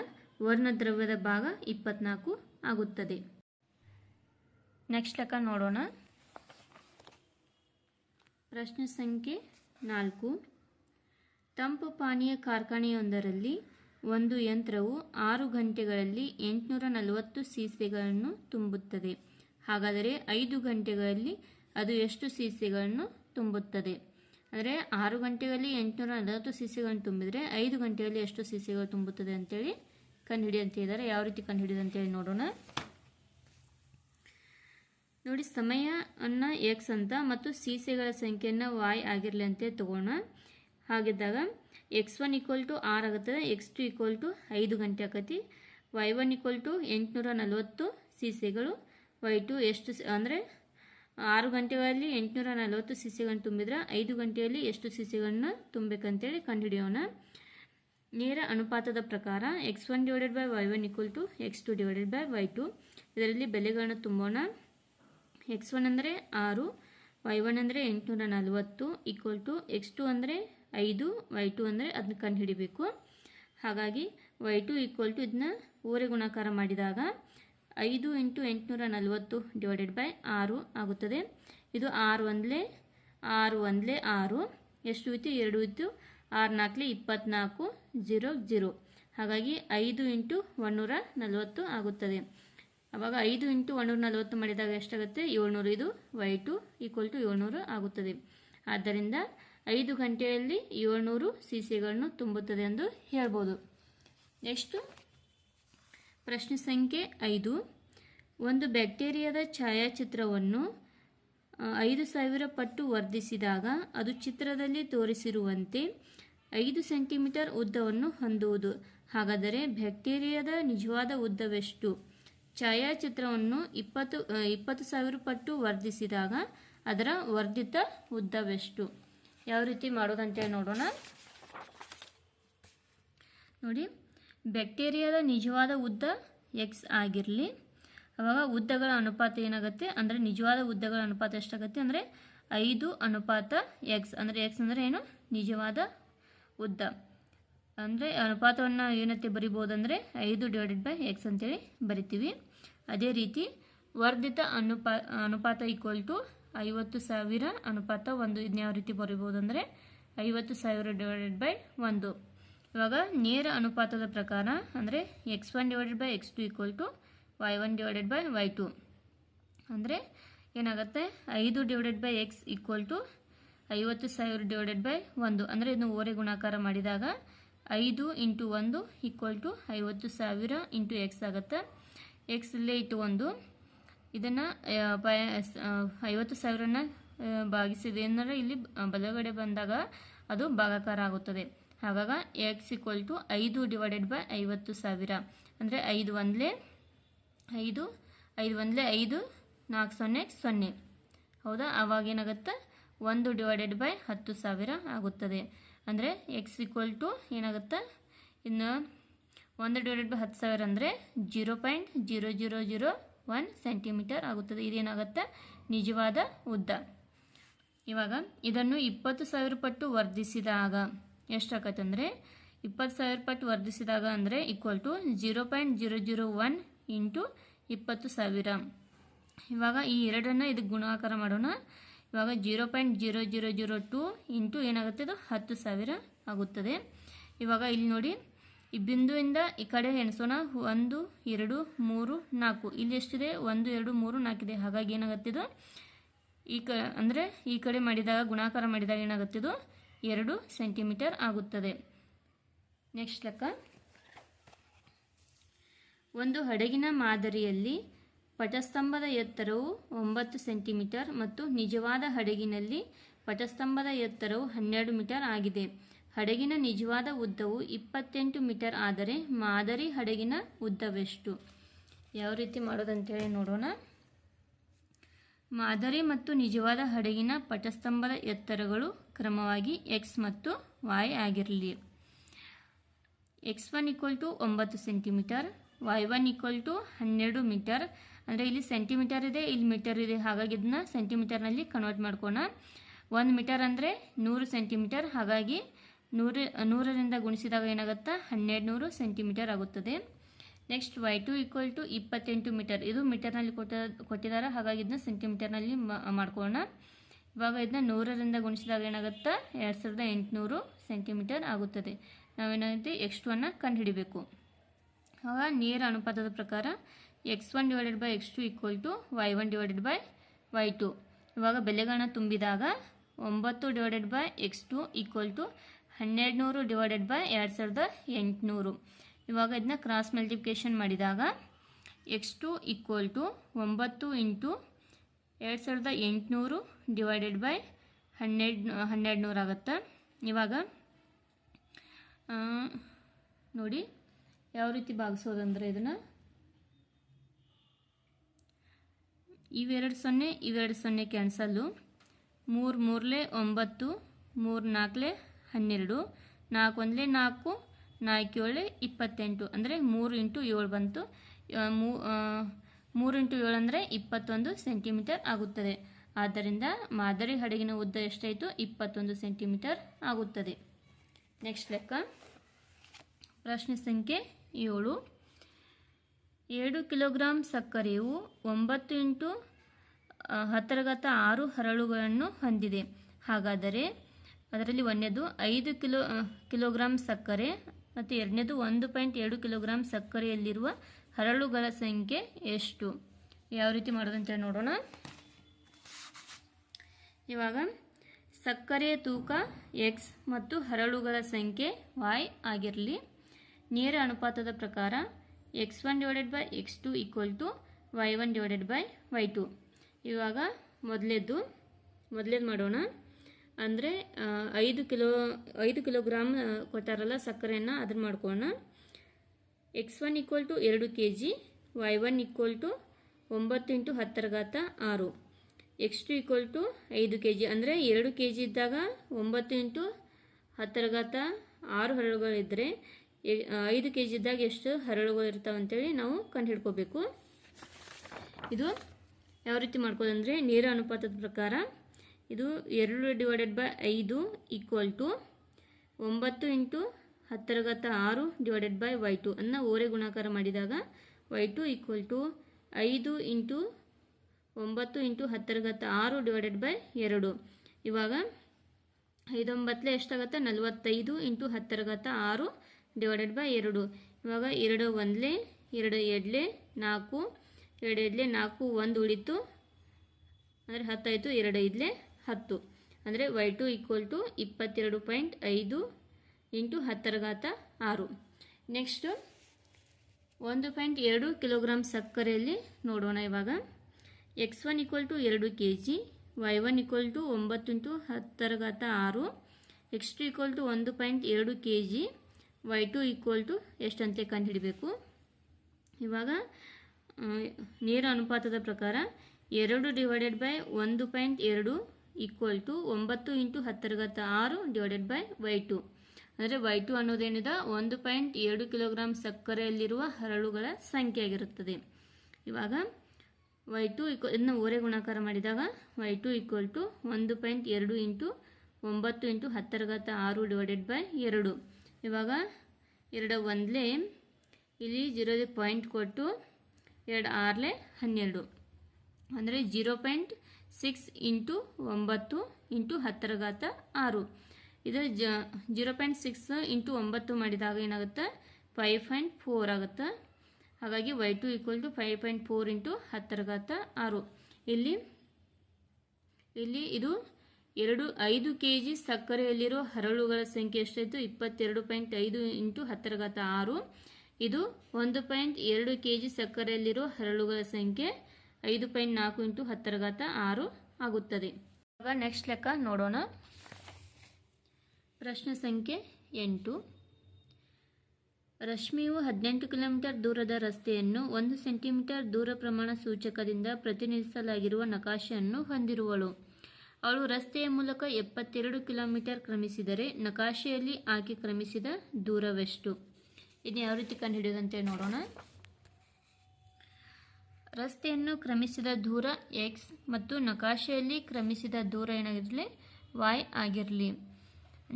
ವರ್ಣದ್ರವ್ಯದ ಭಾಗ ಇಪ್ಪತ್ನಾಲ್ಕು ಆಗುತ್ತದೆ. ನೆಕ್ಸ್ಟ್ ಲೆಕ್ಕ ನೋಡೋಣ. ಪ್ರಶ್ನೆ ಸಂಖ್ಯೆ ನಾಲ್ಕು. ತಂಪು ಪಾನೀಯ ಕಾರ್ಖಾನೆಯೊಂದರಲ್ಲಿ ಒಂದು ಯಂತ್ರವು ಆರು ಗಂಟೆಗಳಲ್ಲಿ ಎಂಟುನೂರ ನಲವತ್ತು ಸೀಸೆಗಳನ್ನು ತುಂಬುತ್ತದೆ. ಹಾಗಾದರೆ ಐದು ಗಂಟೆಗಳಲ್ಲಿ ಅದು ಎಷ್ಟು ಸೀಸೆಗಳನ್ನು ತುಂಬುತ್ತದೆ? ಅಂದರೆ ಆರು ಗಂಟೆಗಳಲ್ಲಿ ಎಂಟುನೂರ ನಲವತ್ತು ಸೀಸೆಗಳನ್ನು ತುಂಬಿದರೆ ಐದು ಗಂಟೆಯಲ್ಲಿ ಎಷ್ಟು ಸೀಸೆಗಳು ತುಂಬುತ್ತದೆ ಅಂತೇಳಿ ಕಂಡುಹಿಡಿ ಅಂತ ಇದ್ದಾರೆ ಯಾವ ರೀತಿ ಕಂಡುಹಿಡಿದಂತೇಳಿ ನೋಡೋಣ. ನೋಡಿ ಸಮಯವನ್ನು ಎಕ್ಸ್ ಅಂತ ಮತ್ತು ಸೀಸೆಗಳ ಸಂಖ್ಯೆಯನ್ನು ವಾಯ್ ಆಗಿರಲಿ ಅಂತ ತಗೋಣ. ಹಾಗಿದ್ದಾಗ X one equal to R ಆಗುತ್ತದೆ ಎಕ್ಸ್ ಟು ಈಕ್ವಲ್ ಟು ಐದು ಗಂಟೆ ಆಕತಿ. ವೈ ಒನ್ ಈಕ್ವಲ್ ಟು ಎಂಟುನೂರ ನಲವತ್ತು ಸೀಸೆಗಳು. ವೈ ಟು ಎಷ್ಟು ಅಂದರೆ ಆರು ಗಂಟೆಗಳಲ್ಲಿ ಎಂಟುನೂರ ನಲವತ್ತು ಸೀಸೆಗಳನ್ನು ತುಂಬಿದ್ರೆ ಐದು ಗಂಟೆಯಲ್ಲಿ ಎಷ್ಟು ಸೀಸೆಗಳನ್ನು ತುಂಬಬೇಕಂತೇಳಿ ಕಂಡುಹಿಡಿಯೋಣ. ನೇರ ಅನುಪಾತದ ಪ್ರಕಾರ x one divided by y one equal to x two divided by y two ಇದರಲ್ಲಿ ಬೆಲೆಗಳನ್ನು ತುಂಬೋಣ. ಎಕ್ಸ್ ಒನ್ ಅಂದರೆ ಆರು ವೈ ಒನ್ ಅಂದರೆ ಎಂಟುನೂರ ನಲವತ್ತು ಈಕ್ವಲ್ ಟು ಎಕ್ಸ್ ಟು ಅಂದರೆ ಐದು ವೈ ಟು ಅಂದರೆ ಅದನ್ನ ಕಂಡು ಹಿಡಿಬೇಕು ಹಾಗಾಗಿ ವೈ ಟು ಈಕ್ವಲ್ ಟು ಇದನ್ನ ಊರೆ ಗುಣಾಕಾರ ಮಾಡಿದಾಗ ಐದು ಇಂಟು ಎಂಟುನೂರ ನಲವತ್ತು ಡಿವೈಡೆಡ್ ಬೈ ಆರು ಆಗುತ್ತದೆ. ಇದು ಆರು ಒಂದಲೇ ಆರು ಒಂದಲೇ ಆರು. ಎಷ್ಟು ಇತ್ತು? ಎರಡು ಇತ್ತು. ಆರು ನಾಲ್ಕಲೇ ಇಪ್ಪತ್ತ್ನಾಲ್ಕು ಜೀರೋ ಜೀರೋ. ಹಾಗಾಗಿ ಐದು ಇಂಟು ಒನ್ನೂರ ನಲವತ್ತು ಆಗುತ್ತದೆ. ಅವಾಗ ಐದು ಇಂಟು ಒನ್ನೂರ ನಲವತ್ತು ಮಾಡಿದಾಗ ಎಷ್ಟಾಗುತ್ತೆ? ಏಳ್ನೂರು. ಇದು ವೈ ಟು ಈಕ್ವಲ್ ಟು ಏಳ್ನೂರು ಆಗುತ್ತದೆ. ಆದ್ದರಿಂದ ಐದು ಗಂಟೆಯಲ್ಲಿ ಏಳ್ನೂರು ಸಿ ಸಿಗಳನ್ನು ತುಂಬುತ್ತದೆ ಎಂದು ಹೇಳ್ಬೋದು. ನೆಕ್ಸ್ಟು, ಪ್ರಶ್ನೆ ಸಂಖ್ಯೆ ಐದು. ಒಂದು ಬ್ಯಾಕ್ಟೀರಿಯಾದ ಛಾಯಾಚಿತ್ರವನ್ನು ಐದು ಸಾವಿರ ಪಟ್ಟು ವರ್ಧಿಸಿದಾಗ ಅದು ಚಿತ್ರದಲ್ಲಿ ತೋರಿಸಿರುವಂತೆ ಐದು ಸೆಂಟಿಮೀಟರ್ ಉದ್ದವನ್ನು ಹೊಂದುವುದು. ಹಾಗಾದರೆ ಬ್ಯಾಕ್ಟೀರಿಯಾದ ನಿಜವಾದ ಉದ್ದವೆಷ್ಟು? ಛಾಯಾಚಿತ್ರವನ್ನು ಇಪ್ಪತ್ತು ಇಪ್ಪತ್ತು ಸಾವಿರ ಪಟ್ಟು ವರ್ಧಿಸಿದಾಗ ಅದರ ವರ್ಧಿತ ಉದ್ದವೆಷ್ಟು? ಯಾವ ರೀತಿ ಮಾಡೋದಂತೇಳಿ ನೋಡೋಣ. ನೋಡಿ, ಬ್ಯಾಕ್ಟೀರಿಯಾದ ನಿಜವಾದ ಉದ್ದ ಎಕ್ಸ್ ಆಗಿರಲಿ, ಅವಾಗ ಉದ್ದಗಳ ಅನುಪಾತ ಏನಾಗುತ್ತೆ? ಅಂದರೆ ನಿಜವಾದ ಉದ್ದಗಳ ಅನುಪಾತ ಎಷ್ಟಾಗುತ್ತೆ? ಅಂದರೆ ಐದು ಅನುಪಾತ ಎಕ್ಸ್ ಅಂದರೆ ಎಕ್ಸ್ ಅಂದರೆ ಏನು? ನಿಜವಾದ ಉದ್ದ. ಅಂದರೆ ಅನುಪಾತವನ್ನು ಏನಂತೆ ಬರಿಬೋದಂದರೆ ಐದು ಡಿವೈಡೆಡ್ ಬೈ ಎಕ್ಸ್ ಅಂತೇಳಿ ಬರಿತೀವಿ. ಅದೇ ರೀತಿ ವರ್ಧಿತ ಅನುಪಾ, ಅನುಪಾತ ಈಕ್ವಲ್ ಟು ಐವತ್ತು ಸಾವಿರ ಅನುಪಾತ ಒಂದು. ಇದನ್ನ ಯಾವ ರೀತಿ ಬರಿಬೋದಂದರೆ ಐವತ್ತು ಸಾವಿರ ಡಿವೈಡೆಡ್ ಬೈ ಒಂದು. ಇವಾಗ ನೇರ ಅನುಪಾತದ ಪ್ರಕಾರ ಅಂದರೆ x one divided by x two equal to y one divided by y two ಅಂದರೆ ಏನಾಗುತ್ತೆ? ಐದು divided by x equal to ಐವತ್ತು ಸಾವಿರ ಡಿವೈಡೆಡ್ ಬೈ ಒಂದು. ಅಂದರೆ ಇದನ್ನು ಓರೆ ಗುಣಾಕಾರ ಮಾಡಿದಾಗ ಐದು ಇಂಟು ಒಂದು ಈಕ್ವಲ್ ಟು ಐವತ್ತು ಸಾವಿರ ಇಂಟು ಎಕ್ಸ್ ಆಗುತ್ತೆ. ಎಕ್ಸ್ ಇಲ್ಲೇ ಇಟ್ಟು ಒಂದು. ಇದನ್ನು ಐವತ್ತು ಸಾವಿರನ ಭಾಗಿಸಿದೆ ಅಂದರೆ ಇಲ್ಲಿ ಬಲಗಡೆ ಬಂದಾಗ ಅದು ಭಾಗಾಕಾರ ಆಗುತ್ತದೆ. ಆವಾಗ ಎಕ್ಸ್ ಈಕ್ವಲ್ ಟು ಐದು ಡಿವೈಡೆಡ್ ಬೈ ಐವತ್ತು ಸಾವಿರ. ಅಂದರೆ ಐದು ಒಂದಲೇ ಐದು ಐದು ಒಂದಲೇ ಐದು, ನಾಲ್ಕು ಸೊನ್ನೆ ಸೊನ್ನೆ. ಹೌದಾ? ಆವಾಗ ಏನಾಗುತ್ತೆ? ಒಂದು ಡಿವೈಡೆಡ್ ಬೈ ಹತ್ತು ಸಾವಿರ ಆಗುತ್ತದೆ. ಅಂದರೆ ಎಕ್ಸ್ ಈಕ್ವಲ್ ಟು ಏನಾಗುತ್ತೆ? ಇನ್ನು ಒಂದು ಡಿವೈಡೆಡ್ ಬೈ ಹತ್ತು ಸಾವಿರ ಅಂದರೆ zero point zero zero zero one centimetre ಆಗುತ್ತದೆ. ಇದೇನಾಗುತ್ತೆ? ನಿಜವಾದ ಉದ್ದ. ಇವಾಗ ಇದನ್ನು ಇಪ್ಪತ್ತು ಸಾವಿರ ಪಟ್ಟು ವರ್ಧಿಸಿದಾಗ ಎಷ್ಟಾಗತ್ತೆ ಅಂದರೆ ಇಪ್ಪತ್ತು ಸಾವಿರ ಪಟ್ಟು ವರ್ಧಿಸಿದಾಗ ಅಂದರೆ equal to zero point zero zero one into ಇಪ್ಪತ್ತು ಸಾವಿರ. ಇವಾಗ ಈ ಎರಡನ್ನು ಇದಕ್ಕೆ ಗುಣಾಕಾರ ಮಾಡೋಣ. ಇವಾಗ zero point zero zero zero two into ಏನಾಗುತ್ತೆ ಅದು ಹತ್ತು ಸಾವಿರ ಆಗುತ್ತದೆ. ಇವಾಗ ಇಲ್ಲಿ ನೋಡಿ, ಈ ಬಿಂದುವಿಂದ ಈ ಕಡೆ ಎಣಿಸೋಣ. ಒಂದು, ಎರಡು, ಮೂರು, ನಾಲ್ಕು. ಇಲ್ಲಿ ಎಷ್ಟಿದೆ? ಒಂದು, ಎರಡು, ಮೂರು ನಾಲ್ಕಿದೆ ಹಾಗಾಗಿ ಏನಾಗುತ್ತೆ ಇದು? ಈ ಕ, ಅಂದರೆ ಈ ಕಡೆ ಮಾಡಿದಾಗ, ಗುಣಾಕಾರ ಮಾಡಿದಾಗ ಏನಾಗುತ್ತೆ ಇದು? ಎರಡು ಸೆಂಟಿಮೀಟರ್ ಆಗುತ್ತದೆ. ನೆಕ್ಸ್ಟ್ ಲೆಕ್ಕ. ಒಂದು ಹಡಗಿನ ಮಾದರಿಯಲ್ಲಿ ಪಟಸ್ತಂಭದ ಎತ್ತರವು ಒಂಬತ್ತು ಸೆಂಟಿಮೀಟರ್ ಮತ್ತು ನಿಜವಾದ ಹಡಗಿನಲ್ಲಿ ಪಟಸ್ತಂಭದ ಎತ್ತರವು ಹನ್ನೆರಡು ಮೀಟರ್ ಆಗಿದೆ. ಹಡಗಿನ ನಿಜವಾದ ಉದ್ದವು ಇಪ್ಪತ್ತೆಂಟು ಮೀಟರ್ ಆದರೆ ಮಾದರಿ ಹಡಗಿನ ಉದ್ದವೆಷ್ಟು? ಯಾವ ರೀತಿ ಮಾಡೋದಂತೇಳಿ ನೋಡೋಣ. ಮಾದರಿ ಮತ್ತು ನಿಜವಾದ ಹಡಗಿನ ಪಟಸ್ತಂಭದ ಎತ್ತರಗಳು ಕ್ರಮವಾಗಿ ಎಕ್ಸ್ ಮತ್ತು ವಾಯ್ ಆಗಿರಲಿ. ಎಕ್ಸ್ ಒನ್ ಈಕ್ವಲ್ ಟು ಒಂಬತ್ತು centimetre y one equal to ಹನ್ನೆರಡು ಮೀಟರ್ ಅಂದರೆ ಇಲ್ಲಿ ಸೆಂಟಿಮೀಟರ್ ಇದೆ, ಇಲ್ಲಿ ಮೀಟರ್ ಇದೆ. ಹಾಗಾಗಿ ಇದನ್ನ ಸೆಂಟಿಮೀಟರ್ನಲ್ಲಿ ಕನ್ವರ್ಟ್ ಮಾಡ್ಕೋಣ ಒಂದು ಮೀಟರ್ ಅಂದರೆ ನೂರು ಸೆಂಟಿಮೀಟರ್ ಹಾಗಾಗಿ ನೂರು, ನೂರರಿಂದ ಗುಣಿಸಿದಾಗ ಏನಾಗುತ್ತಾ? ಹನ್ನೆರಡು ನೂರು ಸೆಂಟಿಮೀಟರ್ ಆಗುತ್ತದೆ. Next y two equal to ಇಪ್ಪತ್ತೆಂಟು ಮೀಟರ್ ಇದು ಮೀಟರ್ನಲ್ಲಿ ಕೊಟ್ಟ ಕೊಟ್ಟಿದ್ದಾರೆ ಹಾಗಾಗಿ ಇದನ್ನ ಸೆಂಟಿಮೀಟರ್ನಲ್ಲಿ ಮಾಡ್ಕೊಳ್ಳೋಣ ಇವಾಗ ಇದನ್ನ ನೂರರಿಂದ ಗುಣಿಸಿದಾಗ ಏನಾಗುತ್ತಾ? ಎರಡು ಸಾವಿರದ ಎಂಟುನೂರು ಸೆಂಟಿಮೀಟರ್ ಆಗುತ್ತದೆ. ನಾವೇನಾಗುತ್ತೆ ಎಕ್ಸ್ಟ್ ಒನ್ನ ಅನ್ನು ಕಂಡುಹಿಡಿಬೇಕು. ಆವಾಗ ನೇರ ಅನುಪಾತದ ಪ್ರಕಾರ x one divided by x two equal to y one divided by y two. ಇವಾಗ ಬೆಲೆಗಳನ್ನ ತುಂಬಿದಾಗ ಒಂಬತ್ತು divided by x two equal to ಹನ್ನೆರಡು ನೂರು ಡಿವೈಡೆಡ್ ಬೈ ಎರಡು ಸಾವಿರದ ಎಂಟುನೂರು. ಇವಾಗ ಇದನ್ನ ಕ್ರಾಸ್ ಮಲ್ಟಿಪ್ಲಿಕೇಶನ್ ಮಾಡಿದಾಗ ಎಕ್ಸ್ ಟು ಈಕ್ವಲ್ ಟು ಒಂಬತ್ತು ಇಂಟು ಎರಡು ಸಾವಿರದ ಎಂಟುನೂರು ಡಿವೈಡೆಡ್ ಬೈ ಹನ್ನೆರಡು ಹನ್ನೆರಡು ನೂರು ಆಗುತ್ತೆ. ಇವಾಗ ನೋಡಿ, ಯಾವ ರೀತಿ ಭಾಗಿಸೋದಂದರೆ ಇದನ್ನು? ಇವೆರಡು ಸೊನ್ನೆ ಇವೆರಡು ಸೊನ್ನೆ ಕ್ಯಾನ್ಸಲ್ಲು. ಮೂರು ಮೂರಲೆ ಒಂಬತ್ತು, ಮೂರು ನಾಲ್ಕಲೆ ಹನ್ನೆರಡು ನಾಲ್ಕು ಒಂದಲೇ ನಾಲ್ಕು ನಾಲ್ಕು ಏಳೆ ಇಪ್ಪತ್ತೆಂಟು. ಅಂದರೆ ಮೂರು ಇಂಟು ಏಳು ಬಂತು. ಮೂರು ಇಂಟು ಏಳು ಅಂದರೆ ಇಪ್ಪತ್ತೊಂದು ಸೆಂಟಿಮೀಟರ್ ಆಗುತ್ತದೆ. ಆದ್ದರಿಂದ ಮಾದರಿ ಹಡಗಿನ ಉದ್ದ ಎಷ್ಟಾಯಿತು? ಇಪ್ಪತ್ತೊಂದು ಸೆಂಟಿಮೀಟರ್ ಆಗುತ್ತದೆ. ನೆಕ್ಸ್ಟ್ ಲೆಕ್ಕ. ಪ್ರಶ್ನೆ ಸಂಖ್ಯೆ ಏಳು. ಏಳು ಕಿಲೋಗ್ರಾಂ ಸಕ್ಕರೆಯು ಒಂಬತ್ತು ಇಂಟು ಹತ್ತರಗತ ಆರು ಹರಳುಗಳನ್ನು ಹೊಂದಿದೆ. ಹಾಗಾದರೆ ಅದರಲ್ಲಿ ಒಂದನೇದು ಐದು ಕಿಲೋ ಆ, ಕಿಲೋಗ್ರಾಂ ಸಕ್ಕರೆ ಮತ್ತು ಎರಡನೇದು ಒಂದು ಪಾಯಿಂಟ್ ಎರಡು ಕಿಲೋಗ್ರಾಂ ಸಕ್ಕರೆಯಲ್ಲಿರುವ ಹರಳುಗಳ ಸಂಖ್ಯೆ ಎಷ್ಟು? ಯಾವ ರೀತಿ ಮಾಡೋದಂತ ನೋಡೋಣ. ಇವಾಗ ಸಕ್ಕರೆಯ ತೂಕ ಎಕ್ಸ್ ಮತ್ತು ಹರಳುಗಳ ಸಂಖ್ಯೆ ವಾಯ್ ಆಗಿರಲಿ. ನೇರ ಅನುಪಾತದ ಪ್ರಕಾರ x one divided by x two equal to y one divided by y two ಇವಾಗ ಮೊದಲೇದು ಮೊದಲೇದು ಮಾಡೋಣ. ಅಂದರೆ ಐದು ಕಿಲೋ, ಐದು ಕಿಲೋಗ್ರಾಮ್ ಕೊಟ್ಟಾರಲ್ಲ ಸಕ್ಕರೆಯನ್ನು ಅದನ್ನು ಮಾಡ್ಕೊಳ್ಳೋಣ ಎಕ್ಸ್ ಒನ್ ಈಕ್ವಲ್ ಟು ಎರಡು K G y one equal to ಒಂಬತ್ತು ಇಂಟು ಹತ್ತರ ಘಾತ ಆರು. ಎಕ್ಸ್ ಟು ಈಕ್ವಲ್ ಟು ಐದು ಕೆ ಜಿ ಅಂದರೆ ಎರಡು ಕೆ ಜಿ ಇದ್ದಾಗ ಒಂಬತ್ತು ಇಂಟು ಹತ್ತರ ಘಾತ ಆರು ಹರಳುಗಳಿದ್ದರೆ ಐದು ಕೆ ಜಿ ಇದ್ದಾಗ ಎಷ್ಟು ಹರಳುಗಳು ಇರ್ತಾವೆ ಅಂತೇಳಿ ನಾವು ಕಂಡುಹಿಡ್ಕೋಬೇಕು. ಇದು ಯಾವ ರೀತಿ ಮಾಡ್ಕೋದಂದರೆ ನೇರ ಅನುಪಾತದ ಪ್ರಕಾರ ಇದು ಎರಡು ಡಿವೈಡೆಡ್ ಬೈ ಐದು ಈಕ್ವಲ್ ಟು ಒಂಬತ್ತು ಇಂಟು ಹತ್ತರ ಘಾತ ಆರು ಡಿವೈಡೆಡ್ ಬೈ ವೈ ಟು. ಅನ್ನ ಓರೆ ಗುಣಾಕಾರ ಮಾಡಿದಾಗ ವೈ ಟು ಈಕ್ವಲ್ ಟು ಐದು ಇಂಟು ಒಂಬತ್ತು ಇಂಟು ಹತ್ತರ ಘಾತ ಆರು ಡಿವೈಡೆಡ್ ಬೈ ಎರಡು. ಇವಾಗ ಐದೊಂಬತ್ತಲೆ ಎಷ್ಟಾಗತ್ತೆ? ನಲವತ್ತೈದು ಇಂಟು ಹತ್ತರ ಘಾತ ಆರು ಡಿವೈಡೆಡ್ ಬೈ ಎರಡು. ಇವಾಗ ಎರಡು ಒಂದಲೇ, ಎರಡು ಎಡ್ಲೆ ನಾಲ್ಕು, ಎರಡು ಎಡ್ಲೆ ನಾಲ್ಕು ಒಂದು ಉಳಿತು. ಅಂದರೆ ಹತ್ತಾಯಿತು, ಎರಡು ಐದಲೆ ಹತ್ತು. ಅಂದರೆ ವೈ ಟು ಈಕ್ವಲ್ ಟು ಇಪ್ಪತ್ತೆರಡು ಪಾಯಿಂಟ್ ಐದು ಇಂಟು ಹತ್ತರ ಘಾತ ಆರು. ನೆಕ್ಸ್ಟು ಒಂದು ಪಾಯಿಂಟ್ ಎರಡು ಕಿಲೋಗ್ರಾಮ್ ಸಕ್ಕರೆಯಲ್ಲಿ ನೋಡೋಣ ಇವಾಗ. ಎಕ್ಸ್ ಒನ್ ಈಕ್ವಲ್ ಟು ಎರಡು K G y one equal to ಒಂಬತ್ತು ಇಂಟು ಹತ್ತರ ಘಾತ ಆರು. ಎಕ್ಸ್ ಟು ಈಕ್ವಲ್ ಟು ಒಂದು ಪಾಯಿಂಟ್ ಎರಡು K G y two equal to ಎಷ್ಟಂತೆ ಕಂಡುಹಿಡಬೇಕು. ಇವಾಗ ನೇರ ಅನುಪಾತದ ಪ್ರಕಾರ ಎರಡು ಡಿವೈಡೆಡ್ ಬೈ ಒಂದು ಪಾಯಿಂಟ್ ಎರಡು ಈಕ್ವಲ್ ಟು ಒಂಬತ್ತು ಇಂಟು ಹತ್ತರಗತ್ತ ಆರು ಡಿವೈಡೆಡ್ ಬೈ ವೈ ಟು ಅಂದರೆ ವೈ ಟು ಅನ್ನೋದೇನಿದೆ? ಒಂದು ಪಾಯಿಂಟ್ ಎರಡು ಕಿಲೋಗ್ರಾಮ್ ಸಕ್ಕರೆಯಲ್ಲಿರುವ ಹರಳುಗಳ ಸಂಖ್ಯೆ ಆಗಿರುತ್ತದೆ ಇವಾಗ ವೈ ಟು ಈಕ್ವ ಇದನ್ನು ಓರೆ ಗುಣಾಕಾರ ಮಾಡಿದಾಗ ವೈ ಟು ಈಕ್ವಲ್ ಟು ಒಂದು ಪಾಯಿಂಟ್ ಎರಡು ಇಂಟು ಒಂಬತ್ತು ಇಂಟು ಹತ್ತರ ಘಾತ ಆರು ಡಿವೈಡೆಡ್ ಬೈ ಎರಡು. ಇವಾಗ ಎರಡು ಒಂದಲೇ ಇಲ್ಲಿ ಜೀರೋಗೆ ಪಾಯಿಂಟ್ ಕೊಟ್ಟು ಎರಡು ಆರಲೆ ಹನ್ನೆರಡು. ಅಂದರೆ ಜೀರೋ ಪಾಯಿಂಟ್ ಸಿಕ್ಸ್ ಇಂಟು ಒಂಬತ್ತು ಇಂಟು ಹತ್ತರ ಘಾತ ಆರು. ಇದು ಜ ಜೀರೋ ಪಾಯಿಂಟ್ ಸಿಕ್ಸ್ ಇಂಟು ಒಂಬತ್ತು ಮಾಡಿದಾಗ ಏನಾಗುತ್ತೆ? ಫೈವ್ ಪಾಯಿಂಟ್ ಫೋರ್ ಆಗುತ್ತೆ. ಹಾಗಾಗಿ y two equal to five point four into ಹತ್ತರ ಘಾತ ಆರು. ಇಲ್ಲಿ ಇಲ್ಲಿ ಇದು ಎರಡು ಐದು ಕೆ ಜಿ ಸಕ್ಕರೆಯಲ್ಲಿರೋ ಹರಳುಗಳ ಸಂಖ್ಯೆ ಎಷ್ಟಾಯಿತು ಇಪ್ಪತ್ತೆರಡು ಪಾಯಿಂಟ್ ಐದು ಇಂಟು ಹತ್ತರಗತ ಆರು ಇದು ಒಂದು ಪಾಯಿಂಟ್ ಎರಡು ಕೆ ಜಿ ಸಕ್ಕರೆಯಲ್ಲಿರೋ ಹರಳುಗಳ ಸಂಖ್ಯೆ ಐದು ಪಾಯಿಂಟ್ ನಾಲ್ಕು ಇಂಟು ಹತ್ತರಗತ ಆರು ಆಗುತ್ತದೆ. ಆಗ ನೆಕ್ಸ್ಟ್ ಲೆಕ್ಕ ನೋಡೋಣ. ಪ್ರಶ್ನೆ ಸಂಖ್ಯೆ ಎಂಟು. ರಶ್ಮಿಯು ಹದಿನೆಂಟು ಕಿಲೋಮೀಟರ್ ದೂರದ ರಸ್ತೆಯನ್ನು ಒಂದು ಸೆಂಟಿಮೀಟರ್ ದೂರ ಪ್ರಮಾಣ ಸೂಚಕದಿಂದ ಪ್ರತಿನಿಧಿಸಲಾಗಿರುವ ನಕಾಶೆಯನ್ನು ಹೊಂದಿರುವಳು. ಅವಳು ರಸ್ತೆಯ ಮೂಲಕ ಎಪ್ಪತ್ತೆರಡು ಕಿಲೋಮೀಟರ್ ಕ್ರಮಿಸಿದರೆ ನಕಾಶೆಯಲ್ಲಿ ಆಕೆ ಕ್ರಮಿಸಿದ ದೂರವೆಷ್ಟು? ಇದನ್ನು ಯಾವ ರೀತಿ ಕಂಡುಹಿಡಿಯೋದಂತೆ ನೋಡೋಣ. ರಸ್ತೆಯನ್ನು ಕ್ರಮಿಸಿದ ದೂರ ಎಕ್ಸ್ ಮತ್ತು ನಕಾಶೆಯಲ್ಲಿ ಕ್ರಮಿಸಿದ ದೂರ ಏನಾಗಿರಲಿ? ವೈ ಆಗಿರಲಿ.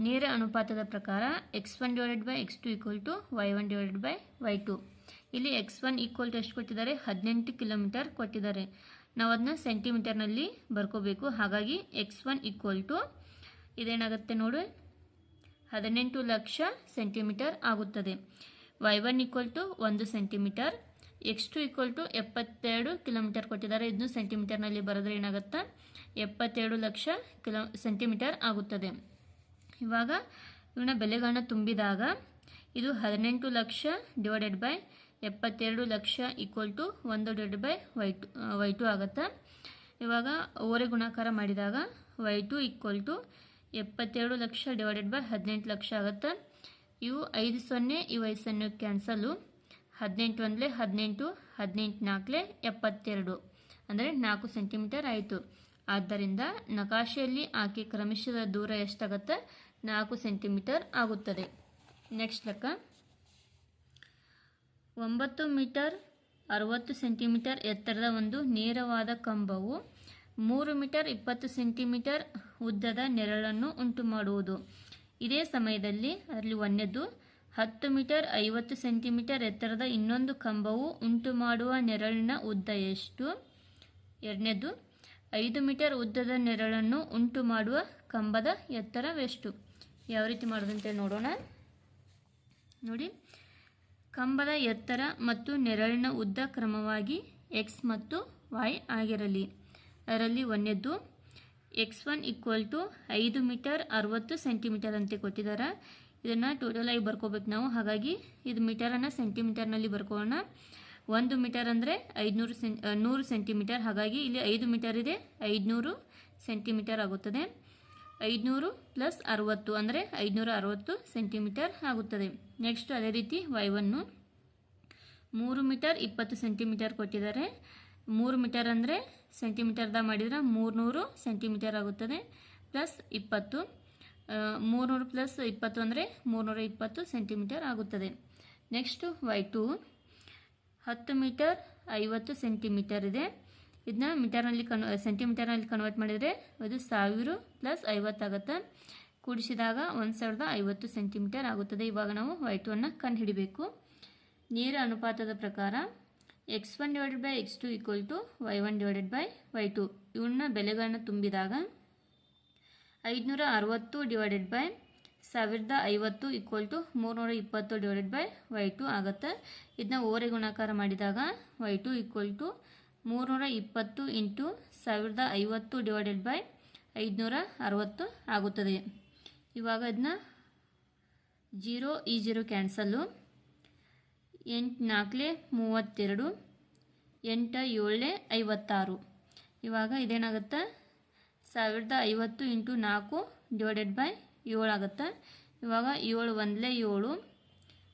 ನೇರ ಅನುಪಾತದ ಪ್ರಕಾರ x one divided by x two equal to y one divided by y two ಇಲ್ಲಿ ಎಕ್ಸ್ ಒನ್ ಈಕ್ವಲ್ ಟು ಎಷ್ಟು ಕೊಟ್ಟಿದ್ದಾರೆ? ಹದಿನೆಂಟು ಕಿಲೋಮೀಟರ್ ಕೊಟ್ಟಿದ್ದಾರೆ. ನಾವು ಅದನ್ನ ಸೆಂಟಿಮೀಟರ್ನಲ್ಲಿ ಬರ್ಕೋಬೇಕು. ಹಾಗಾಗಿ ಎಕ್ಸ್ ಒನ್ ಈಕ್ವಲ್ ಟು ಇದೇನಾಗುತ್ತೆ ನೋಡಿ. ಹದಿನೆಂಟು ಲಕ್ಷ ಸೆಂಟಿಮೀಟರ್ ಆಗುತ್ತದೆ. ವೈ ಒನ್ ಈಕ್ವಲ್ ಟು ಒಂದು centimetre x two equal to ಎಪ್ಪತ್ತೆರಡು ಕಿಲೋಮೀಟರ್ ಕೊಟ್ಟಿದ್ದಾರೆ. ಇದನ್ನು ಸೆಂಟಿಮೀಟರ್ನಲ್ಲಿ ಬರೆದ್ರೆ ಏನಾಗುತ್ತೆ? ಎಪ್ಪತ್ತೆರಡು ಲಕ್ಷ ಕಿಲೋ ಸೆಂಟಿಮೀಟರ್ ಆಗುತ್ತದೆ. ಇವಾಗ ಇವನ್ನ ಬೆಲೆಗಳನ್ನ ತುಂಬಿದಾಗ ಇದು ಹದಿನೆಂಟು ಲಕ್ಷ ಡಿವೈಡೆಡ್ ಬೈ ಎಪ್ಪತ್ತೆರಡು ಲಕ್ಷ ಈಕ್ವಲ್ ಟು ಒಂದು divide by y two y two ಆಗುತ್ತೆ? ಇವಾಗ ಓರೆ ಗುಣಾಕಾರ ಮಾಡಿದಾಗ ವೈ ಟು ಈಕ್ವಲ್ ಟು ಎಪ್ಪತ್ತೆರಡು ಲಕ್ಷ ಡಿವೈಡೆಡ್ ಬೈ ಹದಿನೆಂಟು ಲಕ್ಷ ಆಗುತ್ತೆ? ಇವು ಐದು ಸೊನ್ನೆ, ಇವು ಐದು ಸೊನ್ನೆ ಕ್ಯಾನ್ಸಲು ಹದಿನೆಂಟು ಒಂದಲೇ ಹದಿನೆಂಟು ಹದಿನೆಂಟು ನಾಲ್ಕಲೇ ಎಪ್ಪತ್ತೆರಡು. ಅಂದರೆ ನಾಲ್ಕು ಸೆಂಟಿಮೀಟರ್ ಆಯಿತು. ಆದ್ದರಿಂದ ನಕಾಶೆಯಲ್ಲಿ ಆಕೆ ಕ್ರಮಿಸಿದ ದೂರ ಎಷ್ಟಾಗುತ್ತೆ? ನಾಲ್ಕು ಸೆಂಟಿಮೀಟರ್ ಆಗುತ್ತದೆ. ನೆಕ್ಸ್ಟ್ ಲೆಕ್ಕ. ಒಂಬತ್ತು ಮೀಟರ್, ಅರವತ್ತು ಸೆಂಟಿಮೀಟರ್ ಎತ್ತರದ ಒಂದು ನೇರವಾದ ಕಂಬವು, ಮೂರು ಮೀಟರ್, ಇಪ್ಪತ್ತು ಸೆಂಟಿಮೀಟರ್ ಉದ್ದದ ನೆರಳನ್ನು ಉಂಟು ಮಾಡುವುದು ಇದೇ ಸಮಯದಲ್ಲಿ ಅಲ್ಲಿ ಒಂದನೇದು ಹತ್ತು ಮೀಟರ್, ಐವತ್ತು ಸೆಂಟಿಮೀಟರ್ ಎತ್ತರದ ಇನ್ನೊಂದು ಕಂಬವು ಉಂಟು ಮಾಡುವ ನೆರಳಿನ ಉದ್ದ ಎಷ್ಟು? ಎರಡನೇದು ಐದು ಮೀಟರ್ ಉದ್ದದ ನೆರಳನ್ನು ಉಂಟು ಮಾಡುವ ಕಂಬದ ಎತ್ತರವೆಷ್ಟು? ಯಾವ ರೀತಿ ಮಾಡೋದಂತೆ ನೋಡೋಣ. ನೋಡಿ. ಕಂಬದ ಎತ್ತರ ಮತ್ತು ನೆರಳಿನ ಉದ್ದ ಕ್ರಮವಾಗಿ ಎಕ್ಸ್ ಮತ್ತು ವೈ ಆಗಿರಲಿ. ಅದರಲ್ಲಿ ಒಂದನೇದ್ದು ಎಕ್ಸ್ ಒನ್ ಈಕ್ವಲ್ ಟು ಐದು ಮೀಟರ್ ಅರವತ್ತು ಸೆಂಟಿಮೀಟರ್ ಅಂತ ಕೊಟ್ಟಿದ್ದಾರೆ. ಇದನ್ನು ಟೋಟಲ್ ಆಗಿ ಬರ್ಕೋಬೇಕು ನಾವು. ಹಾಗಾಗಿ ಇದು ಮೀಟರನ್ನು ಸೆಂಟಿಮೀಟರ್ನಲ್ಲಿ ಬರ್ಕೊಳ್ಳೋಣ. ಒಂದು ಮೀಟರ್ ಅಂದರೆ ಐದುನೂರು ಸೆಂ ಆ, ನೂರು ಸೆಂಟಿಮೀಟರ್ ಹಾಗಾಗಿ ಇಲ್ಲಿ ಐದು ಮೀಟರ್ ಇದೆ ಐದುನೂರು ಸೆಂಟಿಮೀಟರ್ ಆಗುತ್ತದೆ. ಐದುನೂರು ಪ್ಲಸ್ ಅರುವತ್ತು ಅಂದರೆ ಐದುನೂರ ಅರುವತ್ತು ಸೆಂಟಿಮೀಟರ್ ಆಗುತ್ತದೆ. ನೆಕ್ಸ್ಟ್ ಅದೇ ರೀತಿ ವೈ ಒನ್ನು ಮೂರು ಮೀಟರ್ ಇಪ್ಪತ್ತು ಸೆಂಟಿಮೀಟರ್ ಕೊಟ್ಟಿದ್ದಾರೆ. ಮೂರು ಮೀಟರ್ ಅಂದರೆ ಸೆಂಟಿಮೀಟರ್ದ ಮಾಡಿದರೆ ಮೂರುನೂರು ಸೆಂಟಿಮೀಟರ್ ಆಗುತ್ತದೆ. ಪ್ಲಸ್ ಇಪ್ಪತ್ತು. ಮೂರುನೂರು ಪ್ಲಸ್ ಇಪ್ಪತ್ತು ಅಂದರೆ ಮೂರುನೂರ ಇಪ್ಪತ್ತು ಸೆಂಟಿಮೀಟರ್ ಆಗುತ್ತದೆ. ನೆಕ್ಸ್ಟು ವೈ ಟು ಹತ್ತು ಮೀಟರ್ ಐವತ್ತು ಸೆಂಟಿಮೀಟರ್ ಇದೆ. ಇದನ್ನ ಮೀಟರ್ನಲ್ಲಿ ಕನ್ ಸೆಂಟಿಮೀಟರ್ನಲ್ಲಿ ಕನ್ವರ್ಟ್ ಮಾಡಿದರೆ ಅದು ಸಾವಿರ ಪ್ಲಸ್ ಐವತ್ತಾಗುತ್ತೆ ಕೂಡಿಸಿದಾಗ ಒಂದು ಸಾವಿರದ ಐವತ್ತು ಸೆಂಟಿಮೀಟರ್ ಆಗುತ್ತದೆ. ಇವಾಗ ನಾವು ವೈ ಟು ಅನ್ನು ಕಂಡುಹಿಡಿಬೇಕು ನೇರ ಅನುಪಾತದ ಪ್ರಕಾರ x one divided by x two equal to y one divided by y two ಇವನ್ನ ಬೆಲೆಗಳನ್ನು ತುಂಬಿದಾಗ ಐದುನೂರ ಅರವತ್ತು ಡಿವೈಡೆಡ್ ಬೈ ಸಾವಿರದ ಐವತ್ತು ಈಕ್ವಲ್ ಟು ಮೂರುನೂರ ಇಪ್ಪತ್ತು ಡಿವೈಡೆಡ್ ಬೈ ವೈ ಟು ಆಗುತ್ತೆ? ಇದನ್ನ ಓರೆ ಗುಣಾಕಾರ ಮಾಡಿದಾಗ ವೈ ಟು ಈಕ್ವಲ್ ಟು ಮೂರುನೂರ ಇಪ್ಪತ್ತು ಇಂಟು ಸಾವಿರದ ಐವತ್ತು ಡಿವೈಡೆಡ್ ಬೈ ಐದುನೂರ ಅರವತ್ತು ಆಗುತ್ತದೆ. ಇವಾಗ ಇದನ್ನ ಜೀರೋ ಈ ಜೀರೋ ಕ್ಯಾನ್ಸಲ್ಲು. ಎಂಟು ನಾಲ್ಕಲೆ ಮೂವತ್ತೆರಡು, ಎಂಟ ಏಳಲೆ ಐವತ್ತಾರು. ಇವಾಗ ಇದೇನಾಗುತ್ತೆ? ಸಾವಿರದ ಐವತ್ತು ಇಂಟು ನಾಲ್ಕು ಡಿವೈಡೆಡ್ ಬೈ ಏಳು ಆಗುತ್ತೆ. ಇವಾಗ ಏಳು ಒಂದಲೇ ಏಳು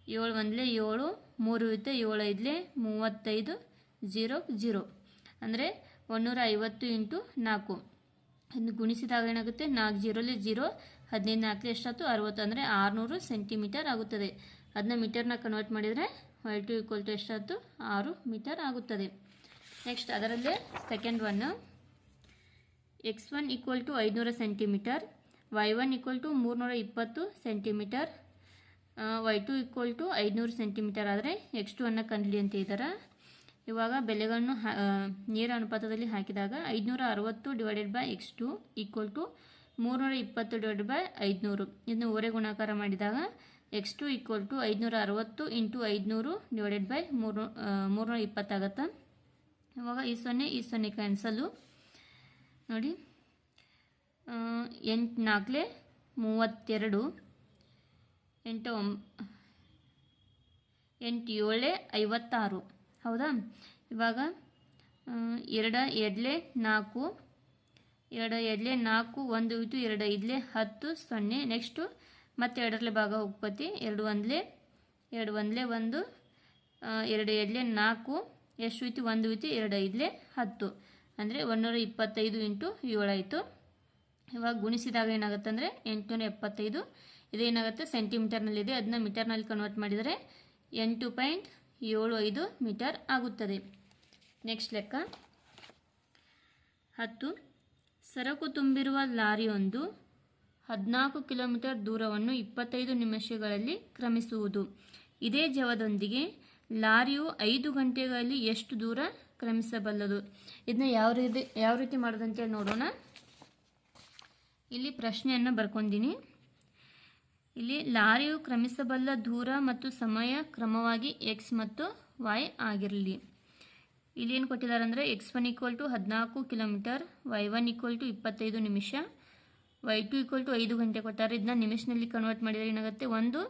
ಏಳು ಒಂದಲೇ ಏಳು, ಮೂರು ಇತ್ತೆ ಏಳು ಐದಲೇ ಮೂವತ್ತೈದು, ಜೀರೋ ಜೀರೋ. ಅಂದರೆ ಒನ್ನೂರ ಐವತ್ತು ಇಂಟು ನಾಲ್ಕು. ಇನ್ನು ಗುಣಿಸಿದಾಗ ಏನಾಗುತ್ತೆ? ನಾಲ್ಕು ಜೀರೋಲಿ ಜೀರೋ, ಹದಿನೈದು ನಾಲ್ಕಲಿ ಎಷ್ಟಾಯ್ತು ಅರವತ್ತು ಅಂದರೆ ಆರುನೂರು ಸೆಂಟಿಮೀಟರ್ ಆಗುತ್ತದೆ. ಅದನ್ನ ಮೀಟರ್ನ ಕನ್ವರ್ಟ್ ಮಾಡಿದರೆ ವೈ ಟು ಈಕ್ವಲ್ ಟು ಎಷ್ಟಾಯ್ತು ಆರು ಮೀಟರ್ ಆಗುತ್ತದೆ. ನೆಕ್ಸ್ಟ್ ಅದರಲ್ಲೇ second one x one equal to ಐದುನೂರ centimetre y one equal to ಮೂರುನೂರ ಇಪ್ಪತ್ತು centimetre y two equal to ಐದುನೂರು ಸೆಂಟಿಮೀಟರ್ ಆದರೆ ಎಕ್ಸ್ ಟು ಅನ್ನ ಕಂಡ್ಲಿ ಅಂತ ಇದ್ದಾರೆ ಇವಾಗ ಬೆಲೆಗಳನ್ನು ನೀರ ಅನುಪಾತದಲ್ಲಿ ಹಾಕಿದಾಗ ಐದುನೂರ ಅರವತ್ತು divided by x two equal to ಮೂರುನೂರ ಇಪ್ಪತ್ತು ಡಿವೈಡೆಡ್ ಬೈ ಐದುನೂರು. ಇದನ್ನು ಓರೆ ಗುಣಾಕಾರ ಮಾಡಿದಾಗ ಎಕ್ಸ್ ಟು ಈಕ್ವಲ್ ಟು ಐದುನೂರ ಅರವತ್ತು ಇಂಟು ಐದುನೂರು ಡಿವೈಡೆಡ್ ಬೈ ಮೂರು ಮೂರುನೂರ ಇಪ್ಪತ್ತಾಗತ್ತೆ ಇವಾಗ ಈ ಸೊನ್ನೆ ಈ ಸೊನ್ನೆ ಕ್ಯಾನ್ಸಲ್ಲು ನೋಡಿ ಎಂಟು ನಾಲ್ಕಲೆ ಮೂವತ್ತೆರಡು, ಎಂಟು ಒಂಬ ಎಂಟು ಏಳೆ ಐವತ್ತಾರು. ಹೌದಾ? ಇವಾಗ ಎರಡು ಎಡ್ಲೆ ನಾಲ್ಕು, ಎರಡು ಎಡ್ಲೆ ನಾಲ್ಕು, ಒಂದು ಇದು ಎರಡು ಇದ್ಲೆ ಹತ್ತು, ಸೊನ್ನೆ, ನೆಕ್ಸ್ಟು ಮತ್ತೆ ಎರಡರಲ್ಲೇ ಭಾಗ ಉಪ್ಪತ್ತಿ ಎರಡು ಒಂದ್ಲೆ ಎರಡು ಒಂದ್ಲೆ ಒಂದು ಎರಡು ಎಡ್ಲೆ ನಾಲ್ಕು, ಎಷ್ಟು ಇತ್ತು, ಒಂದು ಇತ್ತು, ಎರಡು ಐದಲೆ ಹತ್ತು. ಅಂದರೆ ಒಂದೂರ ಇಪ್ಪತ್ತೈದು ಇಂಟು ಏಳಾಯಿತು ಇವಾಗ ಗುಣಿಸಿದಾಗ ಏನಾಗುತ್ತೆ ಅಂದರೆ ಎಂಟುನೂರ ಎಪ್ಪತ್ತೈದು. ಇದೇನಾಗುತ್ತೆ? ಸೆಂಟಿಮೀಟರ್ನಲ್ಲಿದೆ. ಅದನ್ನ ಮೀಟರ್ನಲ್ಲಿ ಕನ್ವರ್ಟ್ ಮಾಡಿದರೆ ಎಂಟು ಪಾಯಿಂಟ್ ಏಳು ಐದು ಮೀಟರ್ ಆಗುತ್ತದೆ. ನೆಕ್ಸ್ಟ್ ಲೆಕ್ಕ. ಹತ್ತು. ಸರಕು ತುಂಬಿರುವ ಲಾರಿಯೊಂದು ಹದಿನಾಲ್ಕು ಕಿಲೋಮೀಟರ್ ದೂರವನ್ನು ಇಪ್ಪತ್ತೈದು ನಿಮಿಷಗಳಲ್ಲಿ ಕ್ರಮಿಸುವುದು. ಇದೇ ಜವದೊಂದಿಗೆ ಲಾರಿಯು ಐದು ಗಂಟೆಗಳಲ್ಲಿ ಎಷ್ಟು ದೂರ ಕ್ರಮಿಸಬಲ್ಲದು? ಇದನ್ನ ಯಾವ ರೀತಿ ಯಾವ ರೀತಿ ಮಾಡೋದಂತೇಳಿ ನೋಡೋಣ. ಇಲ್ಲಿ ಪ್ರಶ್ನೆಯನ್ನು ಬರ್ಕೊಂಡಿನಿ. ಇಲ್ಲಿ ಲಾರಿಯು ಕ್ರಮಿಸಬಲ್ಲ ದೂರ ಮತ್ತು ಸಮಯ ಕ್ರಮವಾಗಿ ಎಕ್ಸ್ ಮತ್ತು ವೈ ಆಗಿರಲಿ. ಇಲ್ಲಿ ಏನು ಕೊಟ್ಟಿದ್ದಾರೆ ಅಂದರೆ ಎಕ್ಸ್ ಒನ್ ಈಕ್ವಲ್ ಟು ಹದಿನಾಲ್ಕು kilometre y one equal to ಇಪ್ಪತ್ತೈದು ನಿಮಿಷ ವೈ ಟು ಈಕ್ವಲ್ ಟು ಐದು ಗಂಟೆ ಕೊಟ್ಟಾರೆ. ಇದನ್ನ ನಿಮಿಷನಲ್ಲಿ ಕನ್ವರ್ಟ್ ಮಾಡಿದರೆ ಏನಾಗುತ್ತೆ? ಒಂದು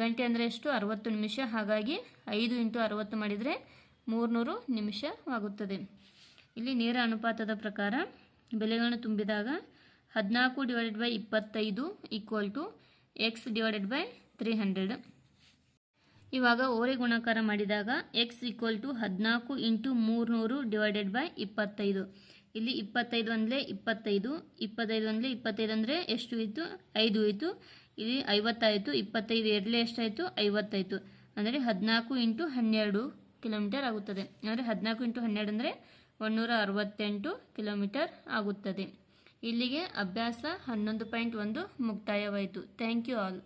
ಗಂಟೆ ಅಂದರೆ ಎಷ್ಟು? ಅರವತ್ತು ನಿಮಿಷ. ಹಾಗಾಗಿ ಐದು ಇಂಟು ಅರವತ್ತು ಮಾಡಿದರೆ ಮೂರುನೂರು ನಿಮಿಷವಾಗುತ್ತದೆ ಇಲ್ಲಿ ನೇರ ಅನುಪಾತದ ಪ್ರಕಾರ ಬೆಲೆಗಳನ್ನು ತುಂಬಿದಾಗ ಹದಿನಾಲ್ಕು ಡಿವೈಡೆಡ್ ಬೈ ಇಪ್ಪತ್ತೈದು equal to x divided by three hundred ಇವಾಗ ಓರೆ ಗುಣಾಕಾರ ಮಾಡಿದಾಗ ಎಕ್ಸ್ ಈಕ್ವಲ್ ಟು ಹದಿನಾಲ್ಕು ಇಂಟು ಮೂರುನೂರು ಡಿವೈಡೆಡ್ ಬೈ ಇಪ್ಪತ್ತೈದು. ಇಲ್ಲಿ ಇಪ್ಪತ್ತೈದು ಅಂದರೆ ಇಪ್ಪತ್ತೈದು ಇಪ್ಪತ್ತೈದು ಅಂದರೆ ಇಪ್ಪತ್ತೈದು ಅಂದರೆ ಎಷ್ಟು ಇತ್ತು ಐದು ಇತ್ತು ಇಲ್ಲಿ ಐವತ್ತಾಯಿತು, ಇಪ್ಪತ್ತೈದು ಎರಡಲೇ ಎಷ್ಟಾಯಿತು? ಐವತ್ತಾಯಿತು. ಅಂದರೆ ಹದಿನಾಲ್ಕು ಇಂಟು ಹನ್ನೆರಡು ಕಿಲೋಮೀಟರ್ ಆಗುತ್ತದೆ. ಅಂದರೆ ಹದಿನಾಲ್ಕು ಇಂಟು ಹನ್ನೆರಡು ಅಂದರೆ ಒನ್ನೂರ ಅರವತ್ತೆಂಟು ಕಿಲೋಮೀಟರ್ ಆಗುತ್ತದೆ. ಇಲ್ಲಿಗೆ ಅಭ್ಯಾಸ ಹನ್ನೊಂದು ಪಾಯಿಂಟ್ ಒಂದು ಮುಕ್ತಾಯವಾಯಿತು. Thank you all